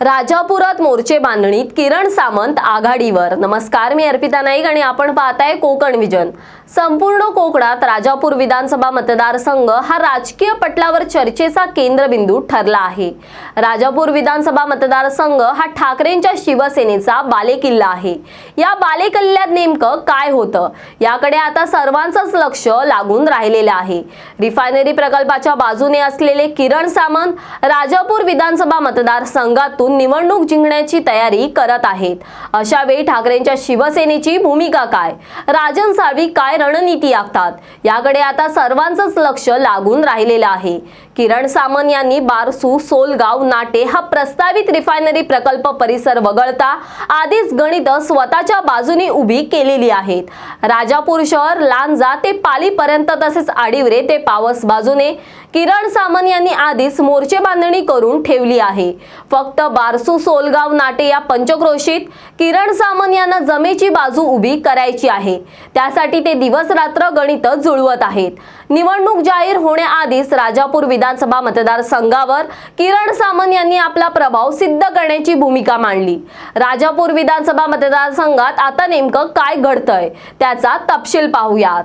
राजापुरात मोर्चे बांधणीत किरण सामंत आघाडीवर. नमस्कार मी अर्पिता नाईक आणि आपण पाहताय कोकण विजन. संपूर्ण कोकणात राजापूर विधानसभा मतदारसंघ हा राजकीय पटलावर चर्चेचा केंद्रबिंदू ठरला आहे. राजापूर विधानसभा मतदारसंघ हा ठाकरेंच्या शिवसेनेचा बालेकिल्ला आहे. या बालेकिल्ल्यात नेमकं काय होतं? याकडे आता सर्वांचंच लक्ष लागून राहिलेलं आहे. रिफायनरी प्रकल्पाच्या बाजूने असलेले किरण सामंत राजापूर विधानसभा मतदारसंघातून निवडणूक जिंकण्याची तयारी करत आहेत. अशा वेळी ठाकरेंच्या शिवसेनेची भूमिका काय? राजन साळवी काय रणनीती आखतात? याकडे आता सर्वांचंच लक्ष लागून राहिलेलं आहे. किरण सामन यांनी बारसू सोलगाव नाटे हा प्रस्तावित रिफायनरी प्रकल्प परिसर वगळता आधीच गणित स्वतःच्या बाजूने उभी केलेली आहेत. राजापूर शहर लांजा ते पालीपर्यंत तसेच आडिवरे ते पावस बाजूने किरण सामन यांनी आधीच मोर्चे बांधणी करून ठेवली आहे. फक्त बारसू सोलगाव नाटे या पंचक्रोशीत किरण सामन यांना जमेची बाजू उभी करायची आहे. त्यासाठी ते दिवस रात्र गणित जुळवत आहेत. निवडणूक जाहीर होण्याआधीच राजापूर विधानसभा मतदारसंघावर किरण सामंत यांनी आपला प्रभाव सिद्ध करण्याची भूमिका मांडली. राजापूर विधानसभा मतदारसंघात आता नेमकं काय घडतंय त्याचा तपशील पाहूयात.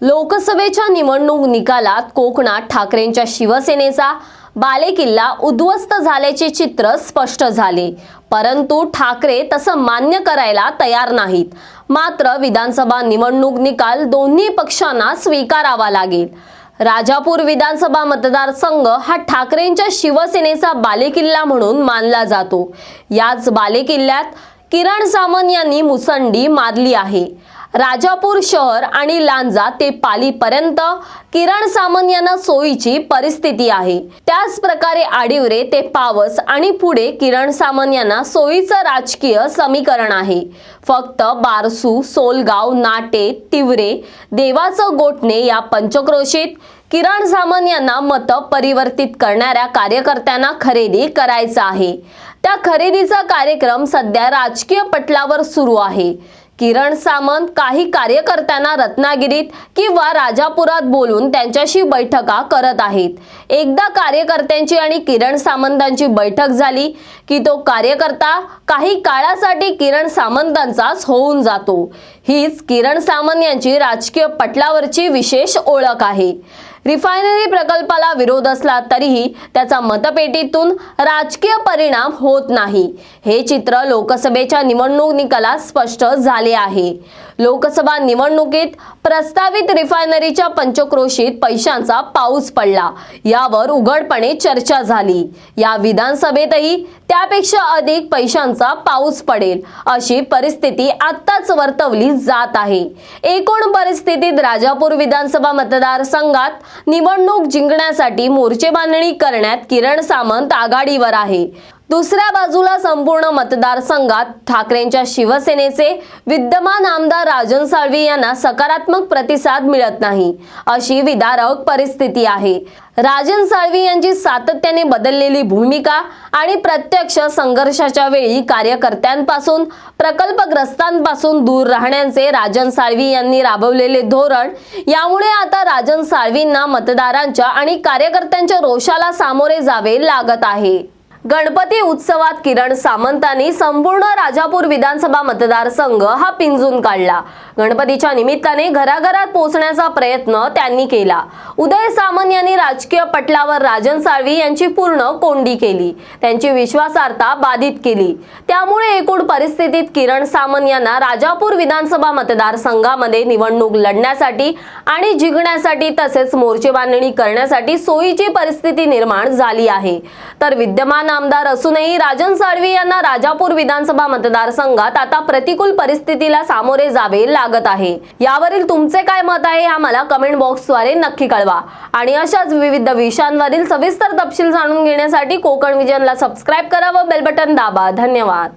लोकसभेच्या निवडणूक निकालात कोकणात ठाकरेंच्या शिवसेनेचा बालेकिल्ला उद्ध्वस्त झाल्याचे चित्र स्पष्ट झाले. परंतु ठाकरे तसं मान्य करायला तयार नाहीत. मात्र विधानसभा निवडणूक निकाल दोन्ही पक्षांना स्वीकारावा लागेल. राजापूर विधानसभा मतदारसंघ हा ठाकरेंच्या शिवसेनेचा बालेकिल्ला म्हणून मानला जातो. याच बालेकिल्ल्यात किरण सामंत यांनी मुसंडी मारली आहे. राजापूर शहर आणि लांजा ते पालीपर्यंत किरण सामंत यांना सोयीची परिस्थिती आहे. त्याच प्रकारे आडिवरे ते पावस आणि पुढे किरण सामंत यांना सोयीचं राजकीय समीकरण आहे. फक्त बारसू सोलगाव नाटे तिवरे देवाचं गोठणे या पंचक्रोशीत किरण सामंत यांना मतं परिवर्तित करणाऱ्या कार्यकर्त्यांना खरेदी करायचं आहे. त्या खरेदीचा कार्यक्रम सध्या राजकीय पटलावर सुरू आहे. किरण सामंत काही कार्यकर्त्यांना रत्नागिरीत किंवा राजापुरात बोलून त्यांच्याशी बैठका करत आहेत. एकदा कार्यकर्त्यांची आणि किरण सामंतांची बैठक झाली की तो कार्यकर्ता काही काळासाठी किरण सामंतांचाच होऊन जातो. हीच किरण सामंत यांची राजकीय पटलावरची विशेष ओळख आहे. रिफायनरी प्रकल्पाला विरोध असला तरीही त्याचा मतपेटीतून राजकीय परिणाम होत नाही. हे चित्र लोकसभेच्या निवडणूक निकालात स्पष्ट झाले आहे. लोकसभा निवडणुकीत प्रस्तावित रिफायनरीच्या पंचक्रोशीत पैशांचा पाऊस पडला. यावर उघडपणे चर्चा झाली. या विधानसभेतही त्यापेक्षा अधिक पैशांचा पाऊस पडेल अशी परिस्थिती आत्ताच वर्तवली जात आहे. एकूण परिस्थितीत राजापूर विधानसभा मतदारसंघात निवडणूक जिंकण्यासाठी मोर्चे बांधणी करण्यात किरण सामंत आघाडीवर आहे. दुसऱ्या बाजूला संपूर्ण मतदारसंघात ठाकरेंच्या शिवसेनेचे विद्यमान आमदार राजन साळवी यांना सकारात्मक प्रतिसाद मिळत नाही अशी विदारक परिस्थिती आहे. राजन साळवी यांची सातत्याने बदललेली भूमिका आणि प्रत्यक्ष संघर्षाच्या वेळी कार्यकर्त्यांपासून प्रकल्पग्रस्तांपासून दूर राहण्याचे राजन साळवी यांनी राबवलेले धोरण यामुळे आता राजन साळवींना मतदारांच्या आणि कार्यकर्त्यांच्या रोषाला सामोरे जावे लागत आहे. गणपती उत्सवात किरण सामंतांनी संपूर्ण राजापूर विधानसभा मतदारसंघ हा पिंजून काढला. गणपतीच्या निमित्ताने घराघरात पोहोचण्याचा प्रयत्न त्यांनी केला. उदय सामंत यांनी राजकीय पटलावर राजन साळवी यांची पूर्ण कोंडी केली. त्यांची विश्वासार्हता बाधित केली. त्यामुळे एकूण परिस्थितीत किरण सामंत यांना राजापूर विधानसभा मतदारसंघामध्ये निवडणूक लढण्यासाठी आणि जिंकण्यासाठी तसेच मोर्चे बांधणी करण्यासाठी सोयीची परिस्थिती निर्माण झाली आहे. तर विद्यमान आमदार असूनही राजन साळवी यांना राजापूर विधानसभा मतदारसंघात आता प्रतिकूल परिस्थितीला सामोरे जावे लागत आहे. यावरील तुमचे काय मत आहे हे मला कमेंट बॉक्सद्वारे नक्की कळवा. आणि अशाच विविध विषयांवरील सविस्तर तपशील जाणून घेण्यासाठी कोकण विजनला सबस्क्राईब करा व बेल बटन दाबा. धन्यवाद.